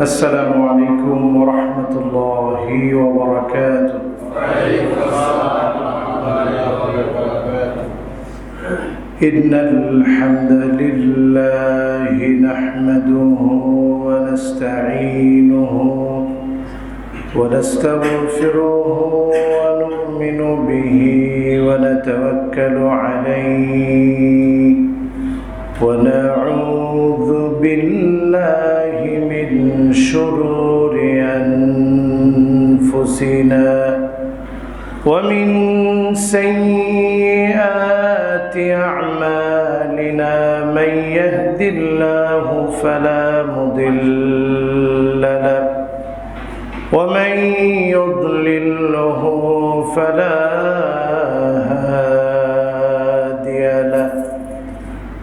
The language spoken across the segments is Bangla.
السلام عليكم ورحمة الله وبركاته. إن الحمد لله نحمده ونستعينه ونستغفره ونؤمن به ونتوكل عليه. ونعوذ بالله من شرور أنفسنا ومن سيئات أعمالنا من يهد الله فلا مضل له ومن يضلله فلا هادي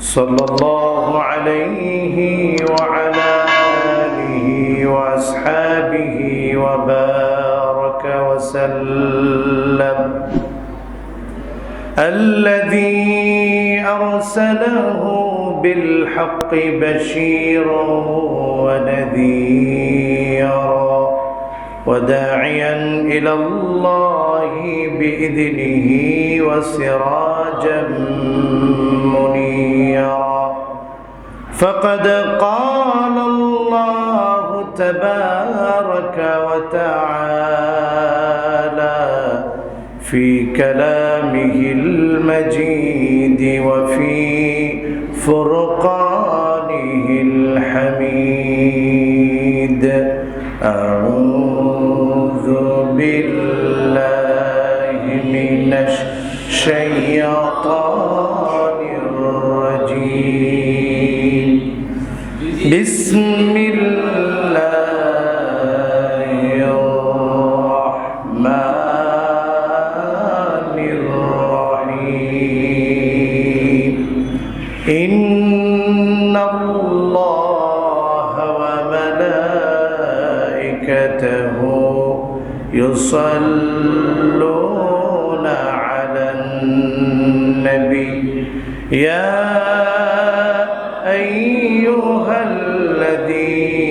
صلى الله عليه وعلى آله وأصحابه وبارك وسلم. الذي أرسله بالحق بشيرا ونذيرا وداعيا إلى الله بإذنه وسراجا منيرا. فقد قال الله تبارك وتعالى في كلامه المجيد وفي فرقانه الحميد. أعوذ بالله من الشيطان الرجيم بسم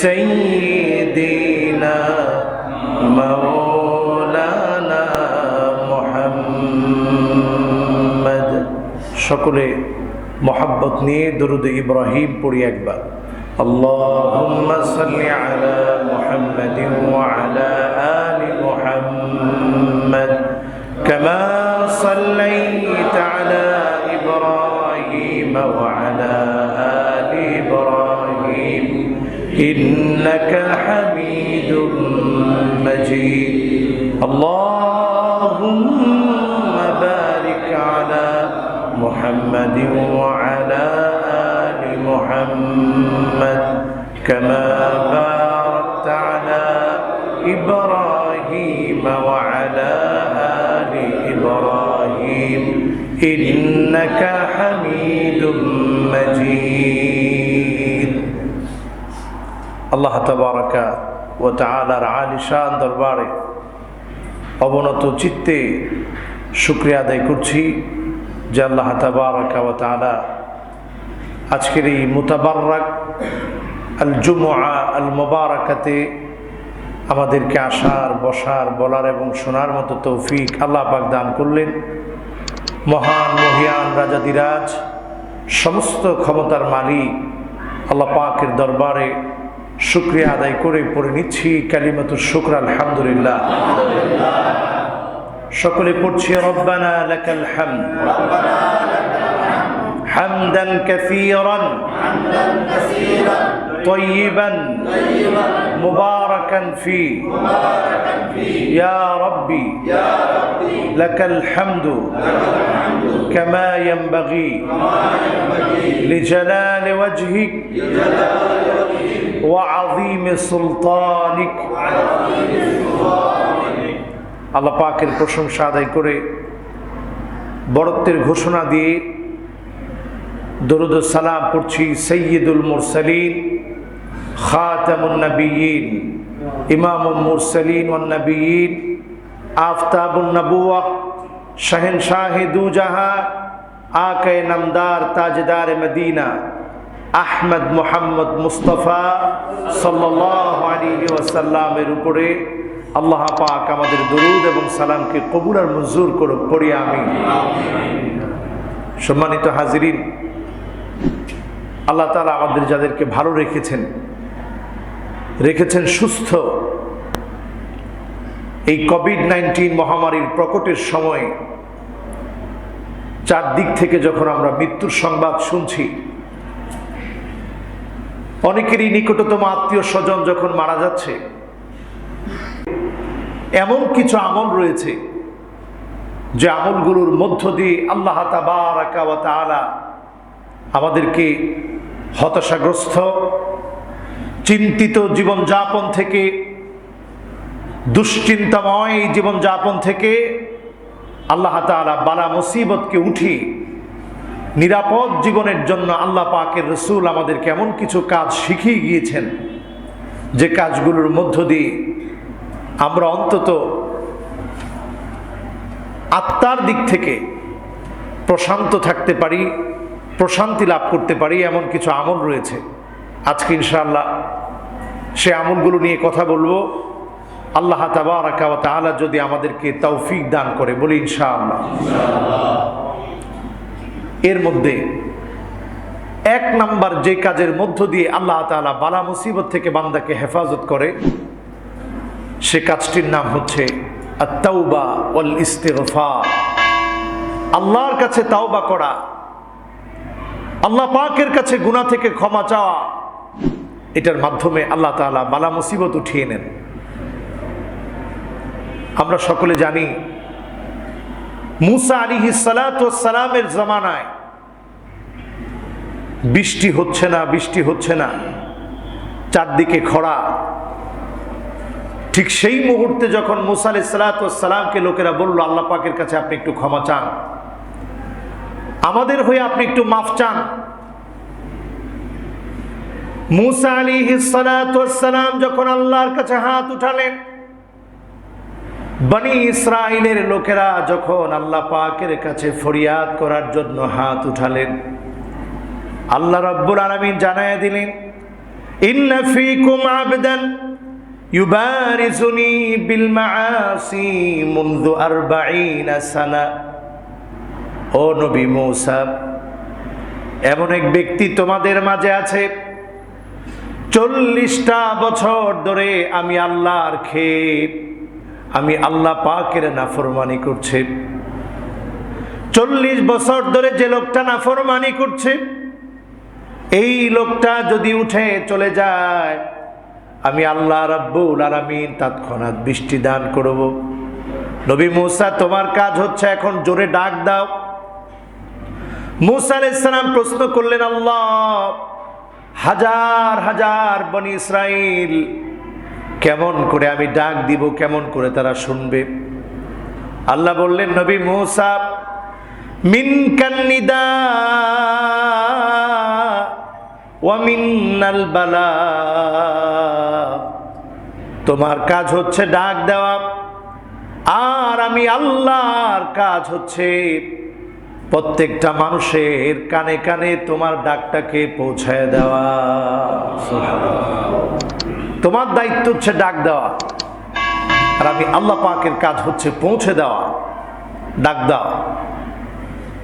سيدنا مولانا محمد সকলে মোহাব্বত নিয়ে দরুদ ইব্রাহিম পড়ি একবার اللهم صل على محمد وعلى آل محمد كما باركت على إبراهيم وعلى آل إبراهيم إنك حميد مجيد আল্লাহ তাবারাকা ও তালার আলিশান দরবারে অবনত চিত্তে শুক্রিয়া আদায় করছি যে আল্লাহ তালা আজকের এই মুতাবাররাক আল জুমা আল মোবারকাতে আমাদেরকে আসার, বসার, বলার এবং শোনার মতো তৌফিক আল্লাহ পাক দান করলেন। মহান মহিয়ান রাজাদিরাজ সমস্ত ক্ষমতার মালিক আল্লাহ পাকের দরবারে শুক্রিয়া আদায় করে পড়ে নিচ্ছি। কালিমাতুর শুক্র, আলহামদুলিল্লাহ। সকলে পড়ছি রব্বানা লাকাল হামদ حمدا كثيرا طيبا مباركا فيه يا ربي لك الحمد كما ينبغي لجلال وجهك وعظيم سلطانك আল্লাহ পাকের প্রশংসা আদায় করে বরত্বের ঘোষণা দিয়ে দরুদ সালাম পড়ছি সৈয়দুল মুরসালিন, খাতামুন নবীন ইমামুল মুরসালিন ওয়ান নবীন আফতাবুন নবুয়া শাহেন শাহে দু জাহা আকে নামদার তাজদার মদিনা, আহমদ মোহাম্মদ মুস্তফা সাল্লাহ আলী ওয়াসাল্লামের উপরে আল্লাহ পাক আমাদের দরুদ এবং সালামকে কবুল আর মঞ্জুর করুক, পড়ি আমি সম্মানিত হাজিরিন, আল্লাহ তালা আমাদের যাদেরকে ভালো রেখেছেন রেখেছেন সুস্থ, এই কোভিড নাইন্টিন মহামারীর প্রকটের সময়, চারদিক থেকে যখন আমরা মৃত্যুর সংবাদ শুনছি, অনেকেরই নিকটতম আত্মীয় স্বজন যখন মারা যাচ্ছে এমন কিছু আমল রয়েছে যে আমলগুলোর মধ্য দিয়ে আল্লাহ তালা আমাদেরকে হতাশাগ্রস্ত, চিন্তিত জীবনযাপন থেকে, দুশ্চিন্তাময় জীবনযাপন থেকে আল্লাহ তালা বালা মুসিবতকে উঠিয়ে নিরাপদ জীবনের জন্য আল্লাহ পাকের রসুল আমাদেরকে এমন কিছু কাজ শিখিয়ে গিয়েছেন যে কাজগুলোর মধ্য দিয়ে আমরা অন্তত আত্মার দিক থেকে প্রশান্ত থাকতে পারি, প্রশান্তি লাভ করতে পারি, এমন কিছু আমল রয়েছে। আজকে ইনশাআল্লাহ সে আমলগুলো নিয়ে কথা বলব। আল্লাহ তালা যদি আমাদেরকে তৌফিক দান করে, বলি ইনশাআল্লাহ। এর মধ্যে এক নাম্বার যে কাজের মধ্য দিয়ে আল্লাহ তালা বালা মুসিবত থেকে বান্দাকে হেফাজত করে সে কাজটির নাম হচ্ছে ইস্তেগফার। আল্লাহর কাছে তাওবা করা, আল্লাহ পাকের কাছে গুণা থেকে ক্ষমা চাওয়া, এটার মাধ্যমে আল্লাহ তাআলা বালা মুসিবত উঠিয়ে নেন। আমরা সকলে জানি, মুসা আলী সালামের জমানায় বৃষ্টি হচ্ছে না, বৃষ্টি হচ্ছে না, চারদিকে খরা ঠিক সেই মুহূর্তে যখন মুসা আলি সালাতামকে লোকেরা বলল, আল্লাহ পাকের কাছে আপনি একটু ক্ষমা চান, আমাদের হয়ে আপনি একটু মাফ চান। মুসা আলী সালাম যখন আল্লাহর কাছে হাত উঠালেন, বনি ইসরায়েলের লোকেরা যখন আল্লাহ পাকের কাছে ফরিয়াদ করার জন্য হাত উঠালেন, আল্লাহ রব্বুল আলমিন জানায় দিলেন, ইন্না ফিকুম আবদান। ইউবারিজুনি বিল মাআসি মুনযু 40 সানা। ও নবী এমন এক ব্যক্তি তোমাদের মাঝে আছে, চল্লিশটা বছর ধরে আমি আল্লাহর খেয়ে আমি আল্লাহ পাকের নাফরমানি করছে। চল্লিশ বছর ধরে যে লোকটা নাফরমানি করছে, এই লোকটা যদি উঠে চলে যায় আমি আল্লাহ রাব্বুল আলামিন তৎক্ষণাৎ বৃষ্টি দান করব। নবী মুসা, তোমার কাজ হচ্ছে এখন জোরে ডাক দাও। মুসা আলাইসালাম প্রশ্ন করলেন, আল্লাহ, হাজার হাজার বনি ইসরাইল, কেমন করে আমি ডাক দিব, কেমন করে তারা শুনবে? আল্লাহ বললেন, নবী মুসা মিন কান্নিদা তোমার কাজ হচ্ছে ডাক দেওয়া, আর আমি আল্লাহর কাজ হচ্ছে প্রত্যেকটা মানুষের কানে কানে তোমার ডাকটাকে পৌঁছায় দেওয়া। তোমার দায়িত্ব হচ্ছে ডাক দেওয়া, আর আমি আল্লাহ পাকের কাজ হচ্ছে পৌঁছে দেওয়া, ডাক দেওয়া।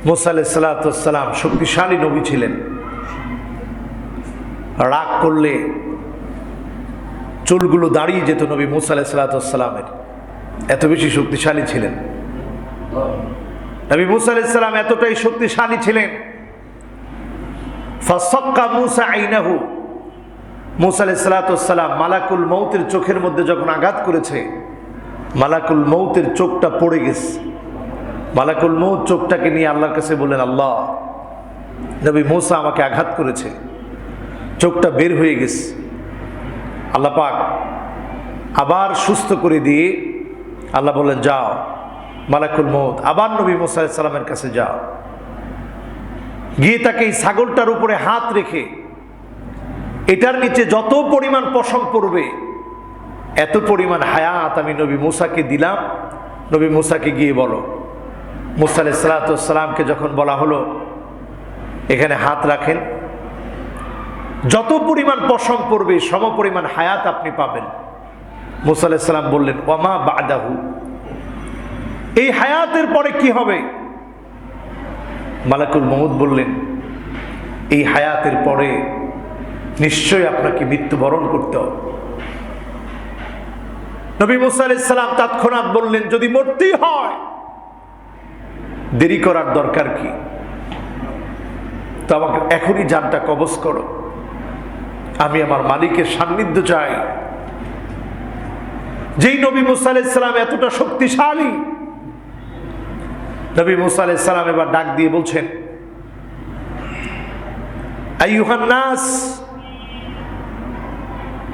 মোসা সালাতাম শক্তিশালী নবী ছিলেন। রাগ করলে চুলগুলো দাঁড়িয়ে যেত নবী মুসা আলাইসালাতামের এত বেশি শক্তিশালী ছিলেন। নবী মুসা আলাইসাল্লাম এতটাই শক্তিশালী ছিলেন। ফাসক্কা মুসা আইনাহু। মুসা আলাইসালাতাম মালাকুল মৌতের চোখের মধ্যে যখন আঘাত করেছে, মালাকুল মৌতের চোখটা পড়ে গেছে। মালাকুল মৌত চোখটাকে নিয়ে আল্লাহর কাছে বললেন, আল্লাহ, নবী মৌসা আমাকে আঘাত করেছে। চোখটা বের হয়ে গেছে। আল্লাহ পাক আবার সুস্থ করে দিয়ে আল্লাহ বললেন, যাও, মালাকুল মৌত আবার নবী মোসা সাল্লামের কাছে যাও। গিয়ে তাকে এই ছাগলটার উপরে হাত রেখে, এটার নিচে যত পরিমাণ পশম পড়বে, এত পরিমাণ হায়াত আমি নবী মুসাকে দিলাম। নবী মুসাকে গিয়ে বলো, মুসা আলাইসালাতামকে যখন বলা হলো, এখানে হাত রাখেন। যত পরিমাণ পশম পড়বে, সম পরিমাণ হায়াত আপনি পাবেন। মুসা আলাইসাল্লাম বললেন ওমা বাদাহু? এই হায়াতের পরে কি হবে? মালাকুল মহুদ বললেন, এই হায়াতের পরে নিশ্চয়ই আপনাকে মৃত্যুবরণ করতে হবে। নবী মুসা আলাইসাল্লাম তৎক্ষণাৎ বললেন, যদি মরতেই হয়, দেরি করার দরকার কি? তো আমাকে এখনই যানটা কবজ করো। আমি আমার মালিকের সান্নিধ্য চাই। যেই নবী মুসা এতটা শক্তিশালী, নবী মুসা এবার ডাক দিয়ে বলছেন আইয়ুহান্নাস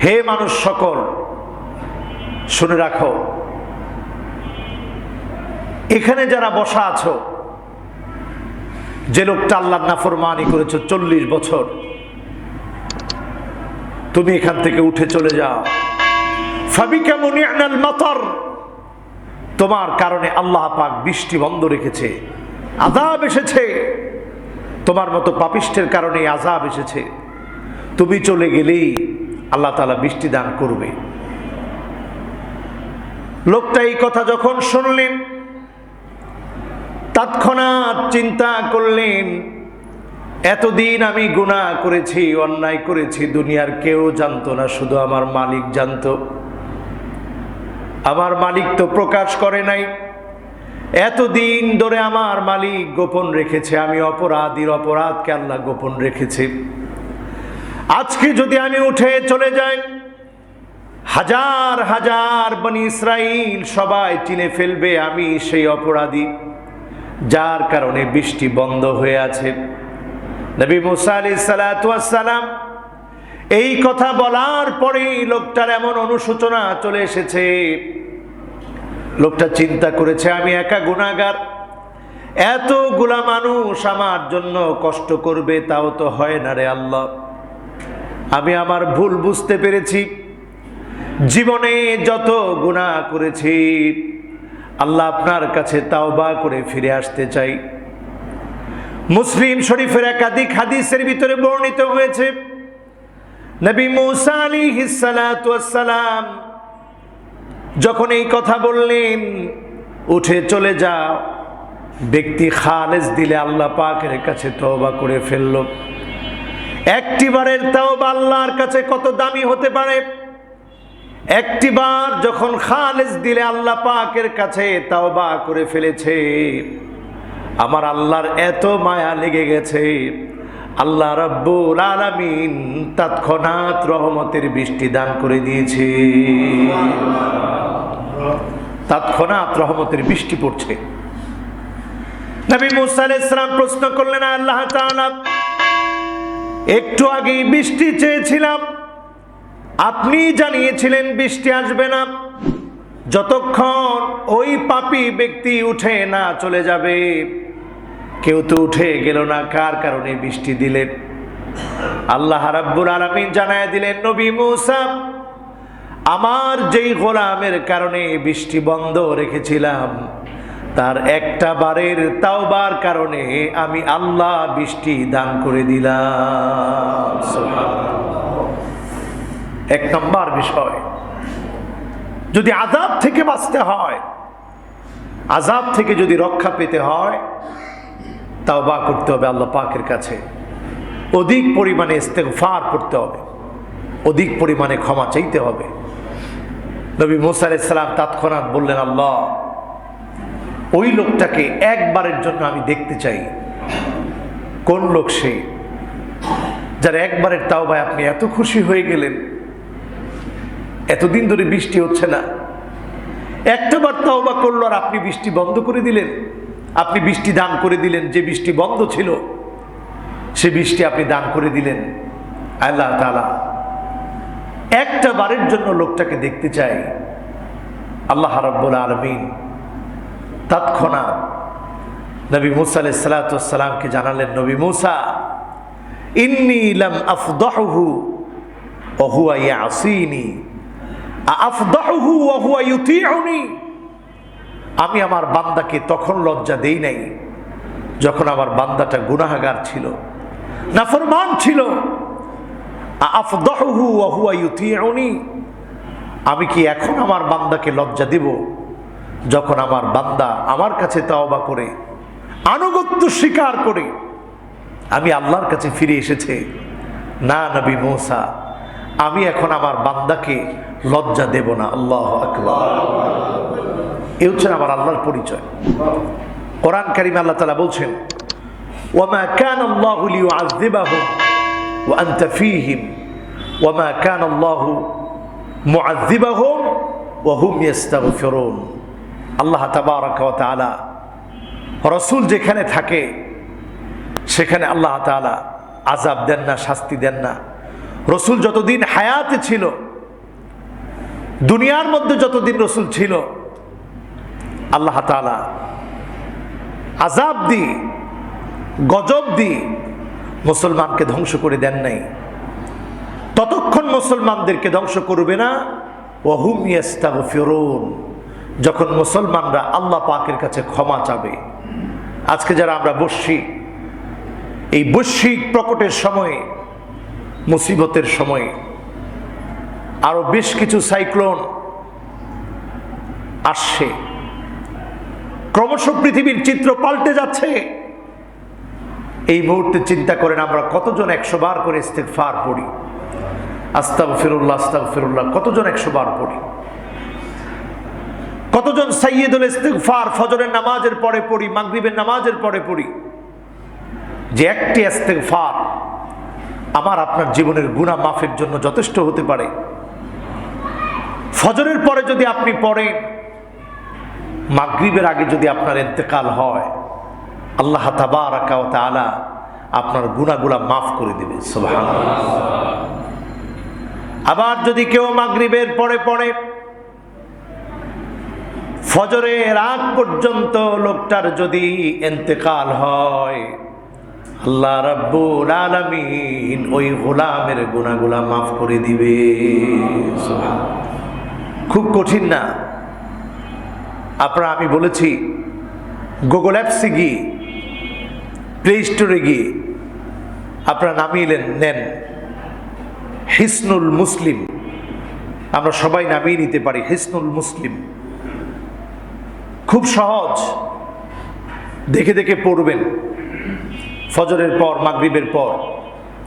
হে মানুষ সকল, শুনে রাখো, এখানে যারা বসা আছো, যে লোকটা আল্লাহর নাফরমানি করেছ চল্লিশ বছর তুমি এখান থেকে উঠে চলে যাও। ফাবিকা মুনিয়ানাল মাতার। তোমার কারণে আল্লাহ পাক বৃষ্টি বন্ধ রেখেছে আজাব এসেছে। তোমার মতো পাপিষ্টের কারণে আজাব এসেছে। তুমি চলে গেলেই আল্লাহ তালা বৃষ্টি দান করবে। লোকটা এই কথা যখন শুনলেন, তৎক্ষণাৎ চিন্তা করলেন এতদিন আমি গুণা করেছি, অন্যায় করেছি, দুনিয়ার কেউ জানতো না, শুধু আমার মালিক জানতো। আমার মালিক তো প্রকাশ করে নাই। এতদিন ধরে আমার মালিক গোপন রেখেছে, আমি অপরাধীর অপরাধকে আল্লাহ গোপন রেখেছে। আজকে যদি আমি উঠে চলে যাই, হাজার হাজার বনি ইসরাইল সবাই চিনে ফেলবে আমি সেই অপরাধী, যার কারণে বৃষ্টি বন্ধ হয়ে আছে। নবী মুসা আলি সালাম, এই কথা বলার পরেই লোকটার এমন অনুশোচনা চলে এসেছে। লোকটা চিন্তা করেছে, আমি একা গুণাগার এতগুলা মানুষ আমার জন্য কষ্ট করবে, তাও তো হয় না রে আল্লাহ। আমি আমার ভুল বুঝতে পেরেছি, জীবনে যত গুণা করেছি, আল্লাহ আপনার কাছে তাওবা করে ফিরে আসতে চাই। মুসলিম শরীফের একাধিক হাদিসের ভিতরে বর্ণিত হয়েছে, নবী মুসা আলী হিসালাম যখন এই কথা বললেন, উঠে চলে যা ব্যক্তি খালেজ দিলে আল্লাহ পাকের কাছে তওবা করে ফেলল। একটিবারের তাওবা আল্লাহর কাছে কত দামি হতে পারে? একটিবার যখন খালেজ দিলে আল্লাহ পাকের কাছে তাওবা করে ফেলেছে। আমার আল্লাহর এত মায়া লেগে গেছে। আল্লাহ রব্বুল আলামিন তৎক্ষণাৎ রহমতের বৃষ্টি দান করে দিয়েছে। তৎক্ষণাৎ রহমতের বৃষ্টি পড়ছে। নবী মুসা আলাইহিস সালাম প্রশ্ন করলেন, আল্লাহ একটু আগেই বৃষ্টি চেয়েছিলাম। আপনি জানিয়েছিলেন বৃষ্টি আসবে না। যতক্ষণ ওই পাপি ব্যক্তি উঠে না চলে যাবে কেউ তো উঠে গেল না, কার কারণে বৃষ্টি দিলেন? আল্লাহ রাব্বুল আলামিন জানায় দিলেন, নবী মুসা, আমার যেই গোলামের কারণে বৃষ্টি বন্ধ রেখেছিলাম, তার একটা বারের তাওবার কারণে আমি আল্লাহ বৃষ্টি দান করে দিলাম। এক নম্বর বিষয়, যদি আজাব থেকে বাঁচতে হয় আজাব থেকে যদি রক্ষা পেতে হয় তাও বা করতে হবে আল্লাহ পাকের কাছে। অধিক পরিমাণে ইস্তেগফার করতে হবে। অধিক পরিমাণে ক্ষমা চাইতে হবে। নবী মুসা আলাইসালাম তৎক্ষণাৎ বললেন, আল্লাহ, ওই লোকটাকে একবারের জন্য আমি দেখতে চাই। কোন লোক সে? যার একবারের তাও ভাই আপনি এত খুশি হয়ে গেলেন। এতদিন ধরে বৃষ্টি হচ্ছে না। একটাবার তাও বা করল আর আপনি বৃষ্টি বন্ধ করে দিলেন। আপনি বৃষ্টি দান করে দিলেন, যে বৃষ্টি বন্ধ ছিল, সে বৃষ্টি আপনি দান করে দিলেন। আল্লাহ তালা একটা বারের জন্য লোকটাকে দেখতে চাই। আল্লাহ রাব্বুল আলমিন তৎক্ষণাৎ নবী মুসা আলাই সালাতামকে জানালেন, নবী মুসা, ইন্নি লাম আফদাহু ওহুয়া ইয়াসিনি। আফদাহু ওহুয়া ইউতিউনি? আমি আমার বান্দাকে তখন লজ্জা দেই নাই, যখন আমার বান্দাটা গুনাহাগার ছিল, নাফরমান ছিল। আমি কি এখন আমার বান্দাকে লজ্জা দেব, যখন আমার বান্দা আমার কাছে তাওবা করে, আনুগত্য স্বীকার করে, আমি আল্লাহর কাছে ফিরে এসেছে, না নবী মৌসা, আমি এখন আমার বান্দাকে লজ্জা দেব না, আল্লাহ আকবার। এ হচ্ছে আমার আল্লাহর পরিচয়। কোরআন কারিম আল্লাহ তালা বলছেন, ওয়ামা কান আল্লাহ লিউআযিবাহুম ওয়া আনতা ফীহিম, ওয়ামা কান আল্লাহ মুআযিবাহুম ওয়া হুম ইস্তাগফিরুন আল্লাহ তাবারাক ওয়া তাআলা, রসুল যেখানে থাকে, সেখানে আল্লাহ তাআলা আজাব দেন না, শাস্তি দেন না। রসুল যতদিন হায়াতে ছিল, দুনিয়ার মধ্যে যতদিন রসুল ছিল আল্লাহ তাআলা। আজাব দি গজব দি মুসলমানকে ধ্বংস করে দেন নাই। ততক্ষণ মুসলমানদেরকে ধ্বংস করবে না। ওহুম ফিরুন যখন মুসলমানরা আল্লাহ পাকের কাছে ক্ষমা চাবে। আজকে যারা আমরা বসছি এই বৈশ্বিক প্রকটের সময়ে, মুসিবতের সময়ে, আরও বেশ কিছু সাইক্লোন আসছে। ক্রমশ পৃথিবীর চিত্র পাল্টে যাচ্ছে। এই মুহূর্তে চিন্তা করেন, আমরা কতজন একশো বার করে ইস্তেকফার পড়ি? আস্তাব ফিরুল্লাহ আস্তাব ফিরুল্লাহ কতজন একশো বার পড়ি? কতজন সাইয়দুল ইস্তেকফার ফজরের নামাজের পরে পড়ি, মাগরিবের নামাজের পরে পড়ি? যে একটি ইস্তেকফার আমার আপনার জীবনের গুণা মাফের জন্য যথেষ্ট হতে পারে। ফজরের পরে যদি আপনি পড়েন মাগরিবের আগে যদি আপনার ইন্তেকাল হয়, আল্লাহ তাবারাকা ওয়া তাআলা আপনার গুণাগুলা মাফ করে দেবে, সুবহানাল্লাহ আবার যদি কেউ মাগরিবের পরে পড়ে, ফজরের আগ পর্যন্ত লোকটার যদি এন্তেকাল হয়, আল্লাহ রাব্বুল আলামিন ওই গোলামের গুণাগুলা মাফ করে দিবে। খুব কঠিন না আপনারা আমি বলেছি গুগল অ্যাপসে গিয়ে প্লে স্টোরে গিয়ে আপনারা নামিয়ে নেন। হিসনুল মুসলিম। আমরা সবাই নামিয়ে নিতে পারি হিসনুল মুসলিম। খুব সহজ। দেখে দেখে পড়বেন। ফজরের পর, মাগরিবের পর,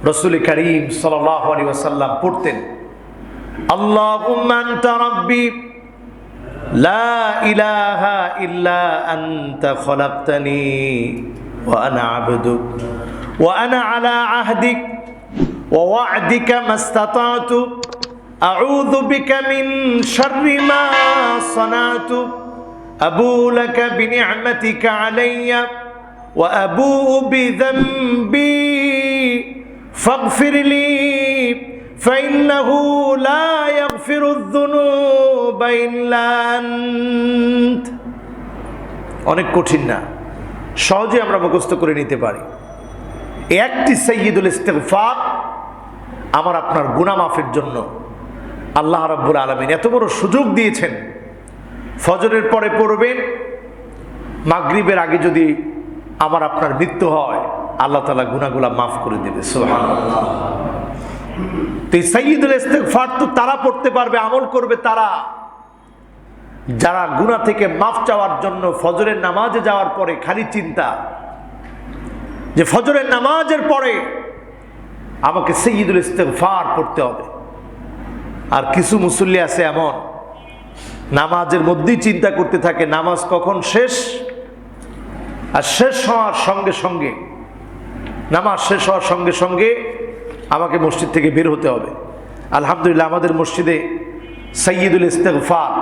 রসুল করিম সাল্লাহ আলী ওয়াসাল্লাম পড়তেন আল্লাহ লা ইলাহা ইল্লা আনতা খলাক্তানি ওয়া আনা আবদুক, ওয়া আনা আলা আহদিক, ওয়া ওয়া'দিকা মাস্তাতাতু, আউযু বিকা মিন শাররি মা সানাতু, আবু লাকা বিনি'মাতিকা আলাইয়া, ওয়া আবুউ বিযামবি ফাগফির লি فإنه لا يغفر الذنوب إلا أنت অনেক কঠিন না সহজে আমরা মুখস্থ করে নিতে পারি এই একটি সৈয়দুল ইস্তেগফার আমার আপনার গুনাহ মাফের জন্য আল্লাহ রাব্বুল আলমিন এত বড় সুযোগ দিয়েছেন ফজরের পরে পড়বেন মাগরিবের আগে যদি আমার আপনার মৃত্যু হয় আল্লাহ তালা গুনাগুলা মাফ করে দেবে সুবহানাল্লাহ তো তো তারা পড়তে পারবে, আমল করবে তারা। যারা গুনাহ থেকে মাফ চাওয়ার জন্য ফজরের নামাজে যাওয়ার পরে খালি চিন্তা, যে ফজরের নামাজের পরে আমাকে সৈয়দুল ইস্তেগফার পড়তে হবে। আর কিছু মুসল্লি আছে এমন, নামাজের মধ্যেই চিন্তা করতে থাকে, নামাজ কখন শেষ? আর শেষ হওয়ার সঙ্গে সঙ্গে, নামাজ শেষ হওয়ার সঙ্গে সঙ্গে আমাকে মসজিদ থেকে বের হতে হবে। আলহামদুলিল্লাহ আমাদের মসজিদে সৈয়দুল ইস্তেগফার,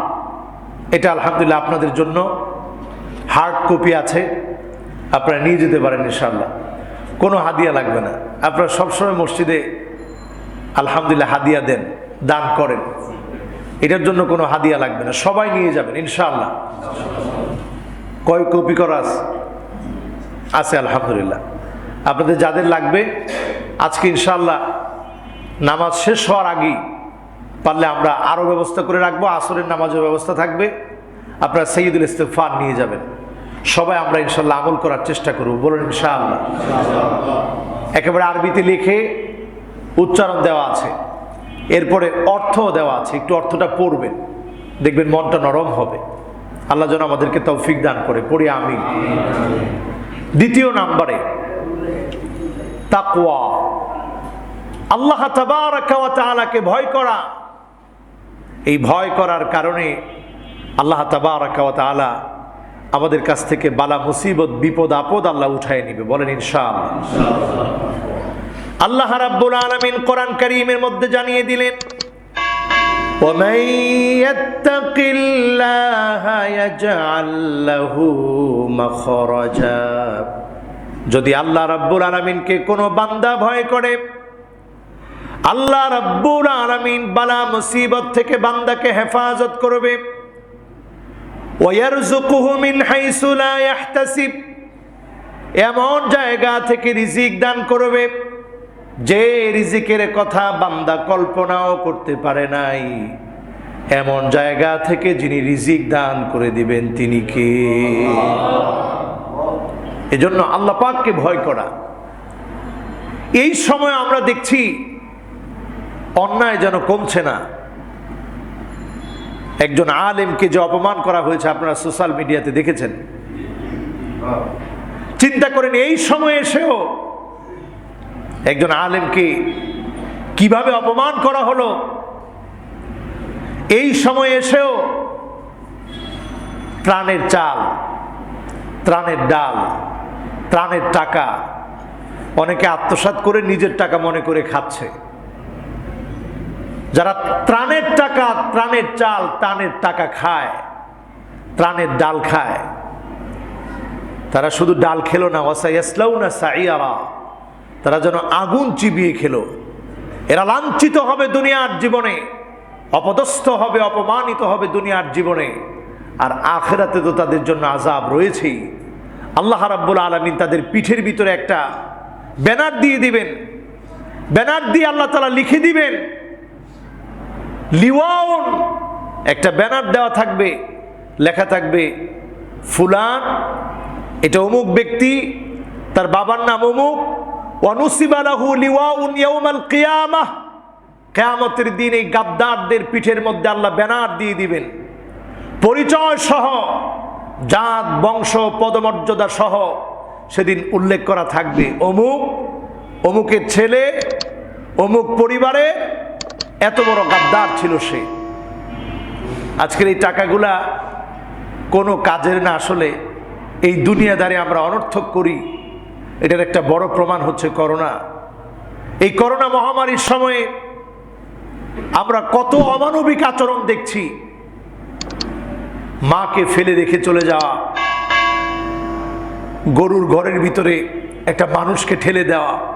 এটা আলহামদুলিল্লাহ আপনাদের জন্য হার্ড কপি আছে। আপনারা নিয়ে যেতে পারেন ইনশাল্লাহ কোনো হাদিয়া লাগবে না। আপনারা সবসময় মসজিদে আলহামদুলিল্লাহ হাদিয়া দেন, দান করেন। এটার জন্য কোনো হাদিয়া লাগবে না। সবাই নিয়ে যাবেন ইনশাআল্লাহ। কয় কপি করা আছে, আলহামদুলিল্লাহ। আপনাদের যাদের লাগবে আজকে ইনশাল্লাহ নামাজ শেষ হওয়ার আগেই পারলে আমরা আরও ব্যবস্থা করে রাখব, আসরের নামাজের ব্যবস্থা থাকবে। আপনারা সৈয়দুল ইস্তেফার নিয়ে যাবেন। সবাই আমরা ইনশাল্লাহ আমল করার চেষ্টা করব। বলুন ইনশাআল্লাহ। একেবারে আরবিতে লিখে উচ্চারণ দেওয়া আছে। এরপরে অর্থ দেওয়া আছে। একটু অর্থটা পড়বেন। দেখবেন মনটা নরম হবে। আল্লাহ যেন আমাদেরকে তৌফিক দান করে। পড়ি আমি দ্বিতীয় নাম্বারে তাকওয়া আল্লাহ তাবারাকা ওয়া তাআলাকে ভয় করা এই ভয় করার কারণে আল্লাহ তাবারাকা ওয়া তাআলা আমাদের কাছ থেকে বালা মুসিবত বিপদ আপদ আল্লাহ উঠায় নিবে বলেন ইনশাআল্লাহ আল্লাহ রাব্বুল আলামিন কোরআন কারীমের মধ্যে জানিয়ে দিলেন ومن يتق الله يجعل له مخرجا যদি আল্লাহ রাব্বুল আলামিনকে কোনো বান্দা ভয় করে, আল্লাহ রাব্বুল আলামিন বালা মুসিবত থেকে বান্দাকে হেফাজত করবে। মিন এমন জায়গা থেকে রিজিক দান করবে, যে রিজিকের কথা বান্দা কল্পনাও করতে পারে নাই। এমন জায়গা থেকে যিনি রিজিক দান করে দিবেন, তিনি কে? এজন্য আল্লাহ পাককে ভয় করা। এই সময় আমরা দেখছি অন্যায় যেন কমছে না। একজন আলেমকে যে অপমান করা হয়েছে আপনারা সোশ্যাল মিডিয়াতে দেখেছেন। চিন্তা করেন, এই সময় এসেও একজন আলেমকে কীভাবে অপমান করা হলো? এই সময় এসেও ত্রাণের চাল, ত্রাণের ডাল ত্রাণের টাকা। অনেকে আত্মসাৎ করে নিজের টাকা মনে করে খাচ্ছে। যারা ত্রাণের টাকা, ত্রাণের চাল, ত্রাণের টাকা খায়, ত্রাণের ডাল খায়, তারা শুধু ডাল খেলো না ওয়াসাইয়াসলাউ না সাইয়ারা, তারা যেন আগুন চিবিয়ে খেলো। এরা লাঞ্ছিত হবে দুনিয়ার জীবনে, অপদস্থ হবে, অপমানিত হবে দুনিয়ার জীবনে, আর আখেরাতে তো তাদের জন্য আজাব রয়েছেই। আল্লাহ রাব্বুল আলমিন তাদের পিঠের ভিতরে একটা ব্যানার দিয়ে দিবেন। ব্যানার দিয়ে আল্লাহ তালা লিখে দিবেন, লিওয়াউন, একটা ব্যানার দেওয়া থাকবে, লেখা থাকবে, ফুলান এটা অমুক ব্যক্তি, তার বাবার নাম অমুক কেয়ামতের দিন এই গাদ্দারদের পিঠের মধ্যে আল্লাহ ব্যানার দিয়ে দিবেন। পরিচয় সহ জাত, বংশ, পদমর্যাদা সহ সেদিন উল্লেখ করা থাকবে। অমুক, অমুকের ছেলে, অমুক পরিবারে এত বড় গাদ্দার ছিল সে। আজকের এই টাকাগুলা কোনো কাজের না, আসলে এই দুনিয়াদারে আমরা অনর্থক করি। এটার একটা বড় প্রমাণ হচ্ছে করোনা। এই করোনা মহামারীর সময়ে আমরা কত অমানবিক আচরণ দেখছি। মাকে ফেলে রেখে চলে যাওয়া। গরুর ঘরের ভিতরে একটা মানুষকে ঠেলে দেওয়া।